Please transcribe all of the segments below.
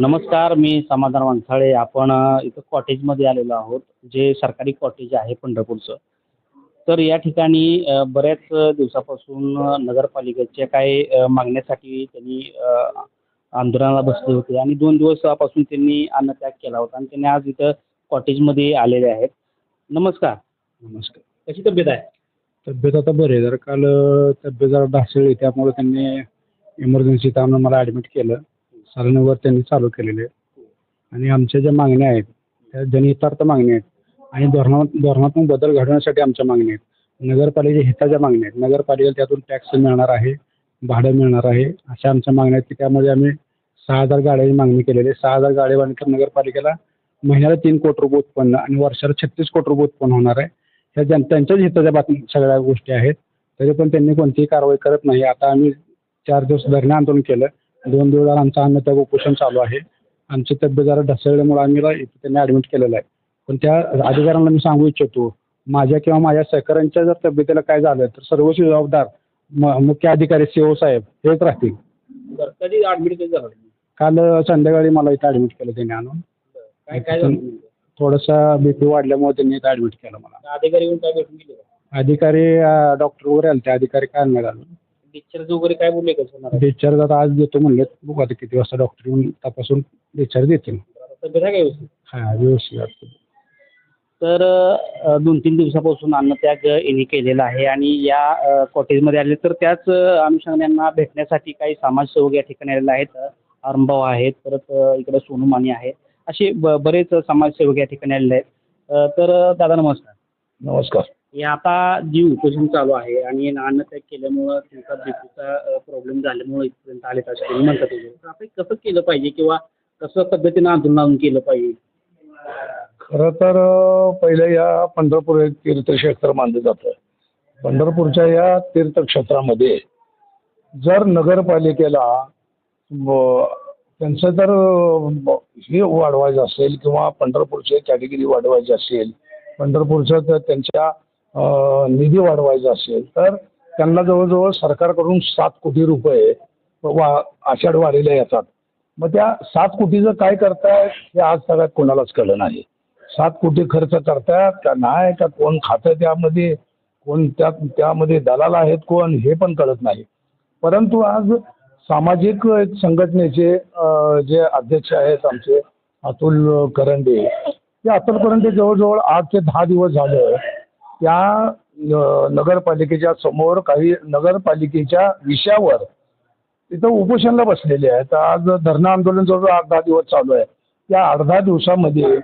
नमस्कार मी समाधान वंथाळे आपण इथं कॉटेजमध्ये आलेलो आहोत जे सरकारी कॉटेज आहे पंढरपूरचं. तर या ठिकाणी बऱ्याच दिवसापासून नगरपालिकेच्या काही मागण्यासाठी त्यांनी आंदोलनाला बसले होते आणि दोन दिवसापासून त्यांनी अन्नत्याग केला होता आणि त्यांनी आज इथं कॉटेजमध्ये आलेले आहेत. नमस्कार. नमस्कार. कशी तब्येत आहे? तब्येत आता बरी आहे. जर काल तब्येत जरा ढासळली त्यामुळे त्यांनी इमर्जन्सीत आणून मला ॲडमिट केलं. सालनवर त्यांनी चालू केलेले आणि आमच्या ज्या मागण्या आहेत त्या जनहितार्थ मागण्या आहेत. आणि धोरणात धोरणात्मक बदल घडवण्यासाठी आमच्या मागण्या आहेत. नगरपालिकेच्या हिताच्या मागण्या आहेत. नगरपालिकेला त्यातून टॅक्स मिळणार आहे भाडं मिळणार आहे अशा आमच्या मागण्या आहेत की त्यामध्ये आम्ही सहा हजार गाड्याची मागणी केलेली आहे. सहा हजार गाड्या बांधल्यावर नगरपालिकेला महिन्याला तीन कोटी रुपये उत्पन्न आणि वर्षाला छत्तीस कोटी रुपये उत्पन्न होणार आहे. ह्या जन त्यांच्याच हिताच्या बातमी सगळ्या गोष्टी आहेत. तरी पण त्यांनी कोणतीही कारवाई करत नाही. आता आम्ही चार दिवस धरणे आंदोलन केलं. दोन दिवस झालं आमचं अन्नत्याग उपोषण चालू आहे. आमची तब्येत जरा ढसळल्यामुळे आम्ही इथं त्यांनी ॲडमिट केलेलं आहे. पण त्या अधिकाऱ्यांना मी सांगू इच्छितो माझ्या किंवा माझ्या सहकाऱ्यांच्या जर तब्येतीला काय झालं तर सर्वस्वी जबाबदार म मुख्य अधिकारी सी ओ साहेब हेच राहतील. बरं कधी ॲडमिट कधी झालं? काल संध्याकाळी मला इथं ॲडमिट केलं त्यांनी आणून. काय काय झालं? नेमकं? थोडंसं बी पी वाढल्यामुळे त्यांनी इथं ॲडमिट केलं मला. अधिकारी येऊन काय भेटून गेले? का अधिकारी डॉक्टर वगैरे आले ते अधिकारी काय आले डिस्चार्ज वगैरे काय बोलले का होणार आहे? डिस्चार्ज आता आज देतो म्हणले बघू आता किती वाजता डॉक्टर येऊन तपासून डिस्चार्ज देतील. तब्येत आहे का व्यवस्थित? हा. तर अ, दोन तीन दिवसापासून अन्नत्याग यांनी केलेला आहे आणि या अ, कॉटेजमध्ये आले तर त्याच अ, अनुषंगाने यांना भेटण्यासाठी काही समाजसेवक या ठिकाणी आलेले आहेत. अरुणभाऊ आहेत. परत अ, इकडे सोनू माने आहेत. असे ब बरेच समाजसेवक या ठिकाणी आलेले आहेत. अ, तर अ, दादा नमस्कार. नमस्कार. हे आता जी उपोषण चालू आहे आणि अन्नत्याग केल्यामुळं तुमचा बीपीचा प्रॉब्लेम झाल्यामुळं इथपर्यंत आलेत असं तुम्ही म्हणतात वगैरे. तर आपण कसं केलं पाहिजे किंवा कसं पद्धतीनं आंदोलन केलं पाहिजे खरं तर पहिलं या पंढरपूर हे तीर्थक्षेत्र मानलं जातं पंढरपूरच्या या तीर्थक्षेत्रामध्ये जर नगरपालिकेला त्यांचं जर ब- हे वाढवायचं असेल किंवा पंढरपूरची कॅटेगरी वाढवायची असेल पंढरपूरचं तर त्यांच्या निधी वाढवायचा असेल तर त्यांना जवळजवळ सरकारकडून सात कोटी रुपये वा आषाढ वारीला येतात. मग त्या सात कोटीचं काय करतायत हे आज सगळ्यात कोणालाच कळलं नाही. सात कोटी खर्च करतायत का नाही का कोण खातं त्यामध्ये कोण त्या त्यामध्ये दलाल आहेत कोण हे पण कळत नाही. परंतु आज सामाजिक एक संघटनेचे जे अध्यक्ष आहेत आमचे अतुल करंडे ते अतुल करंडे जवळजवळ आठ ते दहा दिवस झालं त्या नगरपालिकेच्या समोर काही नगरपालिकेच्या विषयावर तिथं उपोषणला बसलेले आहेत. आज धरणं आंदोलन जवळजवळ आठ दहा दिवस चालू आहे. त्या आठ दहा दिवसामध्ये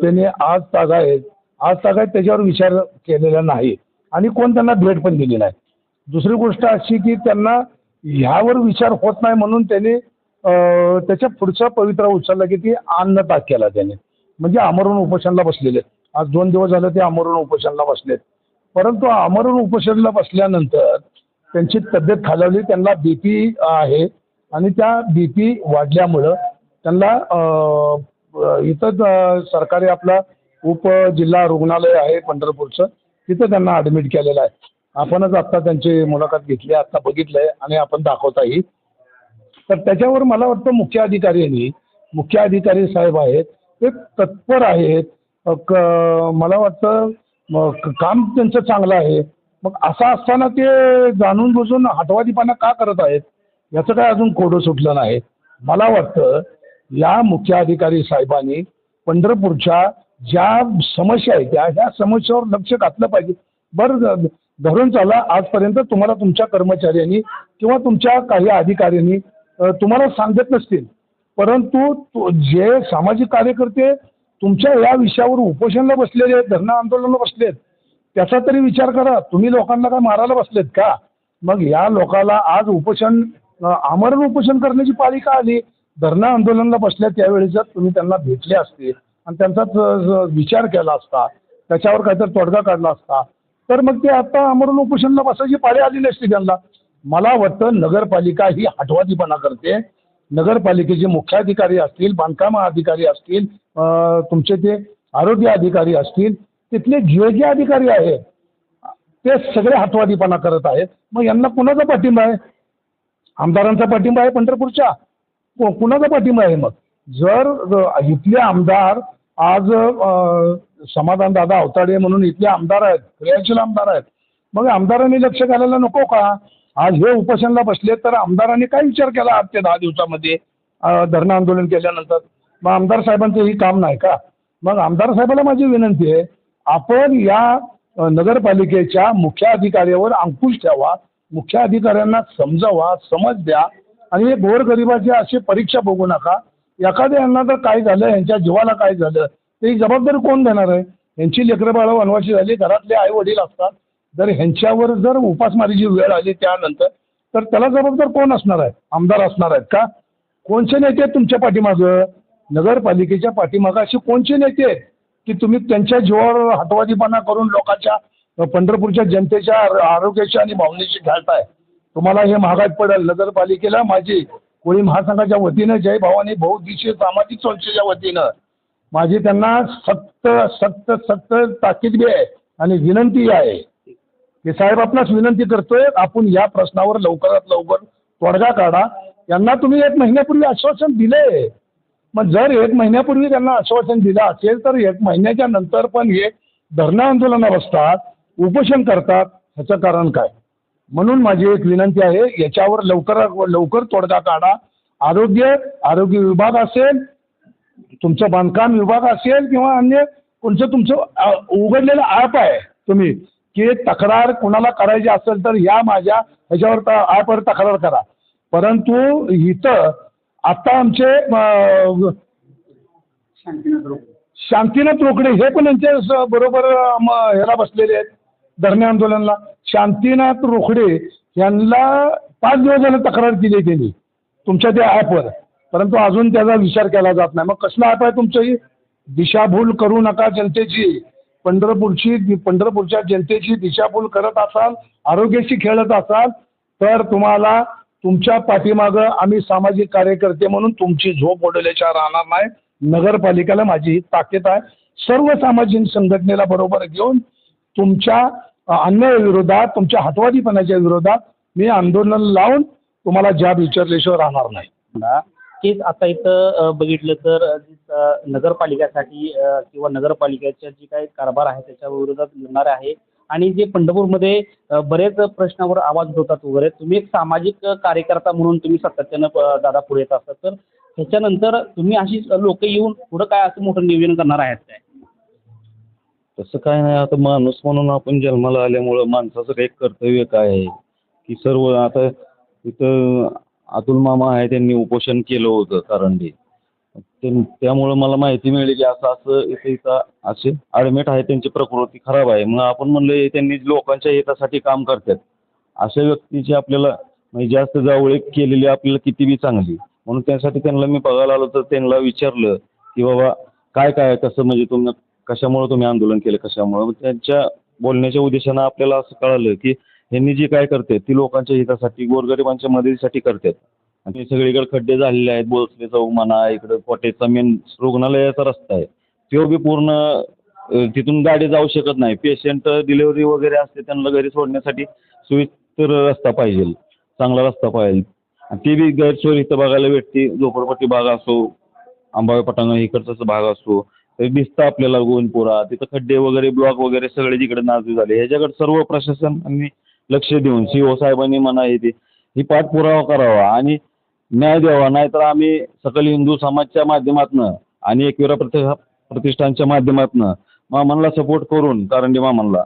त्यांनी आज तागायत आज तागायत त्याच्यावर विचार केलेला नाही आणि कोण त्यांना भेट पण दिली नाही. दुसरी गोष्ट अशी की त्यांना ह्यावर विचार होत नाही म्हणून त्यांनी त्याच्या पुढचा पवित्रा उचलला की ती अन्न ताक केला त्याने. म्हणजे आमरण उपोषणला बसलेले आहेत. आज दोन दिवस झाले ते आमरण उपोषणाला बसलेत. परंतु आमरण उपोषणाला बसल्यानंतर त्यांची तब्येत खालावली त्यांना बी पी आहे आणि त्या बी पी वाढल्यामुळं त्यांना इथंच सरकारी आपला उप जिल्हा रुग्णालय आहे पंढरपूरचं तिथं त्यांना ॲडमिट केलेलं आहे. आपणच आत्ता त्यांची मुलाखत घेतली आत्ता बघितलंय आणि आपण दाखवताही. तर त्याच्यावर मला वाटतं मुख्य अधिकारी मुख्य अधिकारी साहेब आहेत ते तत्पर आहेत. क- मला वाटतं मग काम त्यांचं चांगलं आहे. मग असं असताना ते जाणून बुजून हटवादीपणा का करत आहेत याचं काय अजून कोडं सुटलं नाही. मला वाटतं या मुख्य अधिकारी साहेबांनी पंढरपूरच्या ज्या समस्या आहेत त्या ह्या समस्यावर लक्ष घातलं पाहिजे. बरं धरून चाला आजपर्यंत तुम्हाला तुमच्या कर्मचाऱ्यांनी किंवा तुमच्या काही अधिकाऱ्यांनी तुम्हाला सांगत नसतील. परंतु तो- जे सामाजिक कार्यकर्ते तुमच्या या विषयावर उपोषणला बसलेले आहेत धरणं आंदोलनाला बसलेत. त्याचा तरी विचार करा. तुम्ही लोकांना काय मारायला बसलेत का? मग या लोकाला आज उपोषण आमरण उपोषण करण्याची पाळी का आली? धरणं आंदोलनाला बसल्या त्यावेळी जर तुम्ही त्यांना भेटले असते आणि त्यांचा विचार केला असता त्याच्यावर काहीतरी तोडगा काढला असता तर मग ते आता आमरण उपोषणला बसायची पाळी आली नसती त्यांना. मला वाटतं नगरपालिका ही हटवादीपणा करते. नगरपालिकेचे मुख्याधिकारी असतील बांधकाम अधिकारी असतील तुमचे ते आरोग्य अधिकारी असतील तिथले जे जे अधिकारी आहेत ते सगळे हातवादीपणा करत आहेत. मग यांना कुणाचा पाठिंबा आहे? आमदारांचा पाठिंबा आहे पंढरपूरच्या को- कुणाचा पाठिंबा आहे मग? जर इथले आमदार आज समाधान दादा अवताडे म्हणून इथले आमदार आहेत क्रियाशील आमदार आहेत मग आमदारांनी लक्ष घालायला नको का? आज हे उपोषणला बसले तर आमदारांनी काय विचार केला आज ते दहा दिवसामध्ये? धरणं आंदोलन केल्यानंतर. मग आमदार साहेबांचं ही काम नाही का? मग आमदार साहेबाला माझी विनंती आहे आपण या नगरपालिकेच्या मुख्य अधिकाऱ्यावर अंकुश ठेवा मुख्य अधिकाऱ्यांना समजावा समज द्या आणि हे गोरगरिबाची अशी परीक्षा बघू नका. एखाद्या यांना तर काय झालं यांच्या जीवाला काय झालं ते ही जबाबदारी कोण देणार आहे? यांची लेकरं बाळं वनवाशी झाली घरातले आई वडील असतात. जर ह्यांच्यावर जर उपासमारीची वेळ आली त्यानंतर तर त्याला जबाबदार कोण असणार आहे? आमदार असणार आहेत का? कोणचे नेते आहेत तुमच्या पाठीमागं? नगरपालिकेच्या पाठीमागं असे कोणचे नेते आहेत की तुम्ही त्यांच्या जीवावर हटवादीपणा करून लोकांच्या पंढरपूरच्या जनतेच्या आरोग्याची आणि भावनेची घालताय? तुम्हाला हे महागात पडेल. नगरपालिकेला माझी कोळी महासंघाच्या वतीनं जय भावानी बहुदिशीय सामाजिक संस्थेच्या वतीनं माझी त्यांना सक्त सक्त सक्त ताकीद बी आहे आणि विनंती आहे. मी साहेब आपणास विनंती करतोय आपण या प्रश्नावर लवकरात लवकर तोडगा काढा. यांना तुम्ही एक महिन्यापूर्वी आश्वासन दिले. मग जर एक महिन्यापूर्वी त्यांना आश्वासन दिलं असेल तर एक महिन्याच्या नंतर पण हे धरणं आंदोलनात बसतात उपोषण करतात ह्याचं कारण काय? म्हणून माझी एक विनंती आहे याच्यावर लवकर लवकर तोडगा काढा. आरोग्य आरोग्य विभाग असेल तुमचं बांधकाम विभाग असेल किंवा अन्य कोणचं तुमचं उघडलेलं ॲप आहे तुम्ही की तक्रार कोणाला करायची असेल तर या माझ्या ह्याच्यावर त- ॲपवर तक्रार करा. परंतु इथं आता आमचे शांतीनाथ रोकडे. हे पण यांच्या स- बरोबर अ, म, ह्याला बसलेले आहेत धरणे आंदोलनला. शांतीनाथ रोकडे यांना पाच दिवस झालं तक्रार केली आहे त्यांनी तुमच्या त्या ॲपवर. परंतु अजून त्याचा विचार केला जात नाही. मग कसलं ॲप आहे तुमचं? ही दिशाभूल करू नका जनतेची. पंढरपूरची पंढरपूरच्या जनतेची दिशाभूल करत असाल आरोग्याशी खेळत असाल तर तुम्हाला तुमच्या पाठीमागं आम्ही सामाजिक कार्यकर्ते म्हणून तुमची झोप उडवल्याच्या राहणार नाही. नगरपालिकेला माझी ही ताकीद आहे. सर्व सामाजिक संघटनेला बरोबर घेऊन तुमच्या अन्यायाविरोधात तुमच्या हातवादीपणाच्या विरोधात मी आंदोलन लावून तुम्हाला जाब विचारल्याशिवाय राहणार नाही. तेच आता इथं बघितलं तर नगरपालिकेसाठी किंवा नगरपालिकेच्या जी काही कारभार आहे त्याच्या विरोधात लढणार आहे. आणि जे पंढरपूरमध्ये बरेच प्रश्नावर आवाज होतात वगैरे. तुम्ही एक सामाजिक कार्यकर्ता म्हणून तुम्ही सातत्यानं दादा पुढे येत असतात. तर ह्याच्यानंतर तुम्ही अशी लोक येऊन पुढं काय असं मोठं नियोजन करणार आहेत काय? तसं काय नाही. आता माणूस म्हणून आपण जन्माला आल्यामुळं माणसाचं काही कर्तव्य काय आहे? की सर्व आता इथं अतुल मामा आहे त्यांनी उपोषण केलं होतं कारंडी. ते त्यामुळं मला माहिती मिळाली की असं असं इथं इथं असे ॲडमिट आहे त्यांची प्रकृती खराब आहे. मग आपण म्हणलं त्यांनी लोकांच्या हितासाठी काम करतात. अशा व्यक्तीची आपल्याला म्हणजे जास्त जावळीक केलेली आपल्याला किती बी चांगली. म्हणून त्यासाठी त्यांना मी बघायला आलो तर त्यांना विचारलं की बाबा काय काय कसं म्हणजे तुम्ही कशामुळं तुम्ही आंदोलन केलं कशामुळं? मग त्यांच्या बोलण्याच्या उद्देशानं आपल्याला असं कळालं की यांनी जी काय करते ती लोकांच्या हितासाठी गोरगरिबांच्या मदतीसाठी करतात आणि सगळीकडे खड्डे झालेले आहेत बोलसले चौक म्हणा इकडं कोटेचा मेन रुग्णालयाचा रस्ता आहे. तो बी पूर्ण तिथून गाडी जाऊ शकत नाही. पेशंट डिलेवरी वगैरे असते त्यांना घरी सोडण्यासाठी सुविस्तर रस्ता पाहिजे चांगला रस्ता पाहिजे. आणि ते बी गैरसोय इथं बघायला भेटते. झोपडपट्टी भाग असो आंबावे पटांगण इकडचाच भाग असो दिसतं आपल्याला गोविंदपुरा तिथं खड्डे वगैरे ब्लॉक वगैरे सगळे जिकडे नाजू झाले. ह्याच्याकडे सर्व प्रशासन आणि लक्ष देऊन सी ओ साहेबांनी म्हणा हे ते ही पाठपुरावा करावा. आणि न्याय द्यावा नाहीतर आम्ही सकल हिंदू समाजच्या माध्यमातून आणि एकविरा प्रति प्रतिष्ठानच्या माध्यमातून मामांना सपोर्ट करून कारंडी मामांना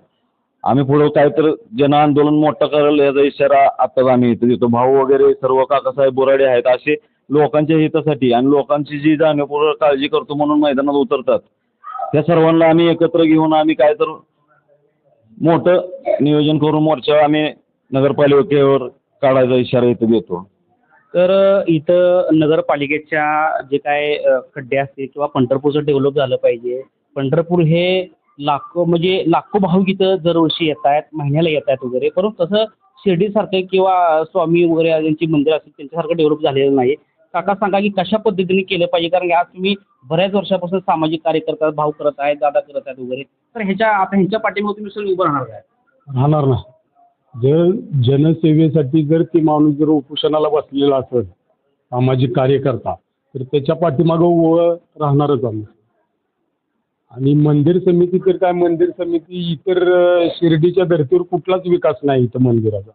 आम्ही पुढं काय तर जन आंदोलन मोठं करेल याचा इशारा आत्ताच आम्ही इथं देतो. भाऊ वगैरे सर्व काकासाहेब बोराडे आहेत असे लोकांच्या हितासाठी आणि लोकांची जी जाणीवपूर्वक काळजी करतो म्हणून मैदानात उतरतात. त्या सर्वांना आम्ही एकत्र घेऊन आम्ही काय तर मोठं नियोजन करून मोर्चा आम्ही नगरपालिकेवर काढायचा इशारा इथं देतो. तर इथं नगरपालिकेच्या जे काय खड्डे असतील किंवा पंढरपूरचं डेव्हलप झालं पाहिजे. पंढरपूर हे लाखो म्हणजे लाखो भाविक इथं दरवर्षी येत आहेत महिन्याला येत आहेत वगैरे. परंतु तसं शिर्डीसारखं किंवा स्वामी वगैरे यांची मंदिर असतील त्यांच्यासारखं डेव्हलप झालेलं नाही. काका सांगा की कशा पद्धतीने केलं पाहिजे? कारण की आज तुम्ही बऱ्याच वर्षापासून सामाजिक कार्य करतात भाऊ करत आहेत दादा करत आहेत वगैरे. तर ह्याच्या आता ह्यांच्या पाठीमागे तुम्ही सगळं उभं राहणार काय? राहणार ना. जर जनसेवेसाठी जर ती माणूस जर उपोषणाला बसलेला असेल सामाजिक कार्यकर्ता तर त्याच्या पाठीमागं उभं राहणारच आम्ही. आणि मंदिर समिती तर काय मंदिर समिती इतर शिर्डीच्या धर्तीवर कुठलाच विकास नाही इथं मंदिराचा.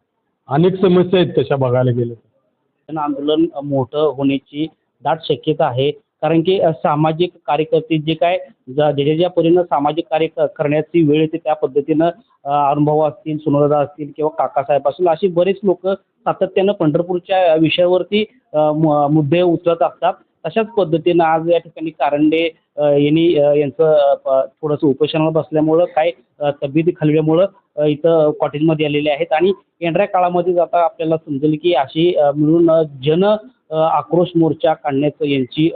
अनेक समस्या आहेत तशा बघायला गेलं तर. आंदोलन मोठं होण्याची दाट शक्यता आहे. कारण की सामाजिक कार्यकर्ते जे काय ज्या ज्या ज्या परीनं सामाजिक कार्य क- करण्याची वेळ येते त्या पद्धतीनं अनुभव असतील सुनोदा असतील किंवा काकासाहेब असतील अशी बरेच लोक सातत्यानं पंढरपूरच्या विषयावरती मु- मुद्दे उचलत असतात. तशाच पद्धतीनं आज या ठिकाणी कारंडे यांनी यांचं थोडंसं उपोषणावर बसल्यामुळं काय तब्येती खालव्यामुळं इथं कॉटेजमध्ये आलेले आहेत. आणि येणाऱ्या काळामध्ये आता आपल्याला समजेल की अशी मिळून जन आक्रोश मोर्चा काढण्याचं यांची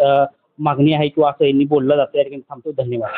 मागणी आहे किंवा असं यांनी बोललं जातं. या ठिकाणी थांबतो. धन्यवाद.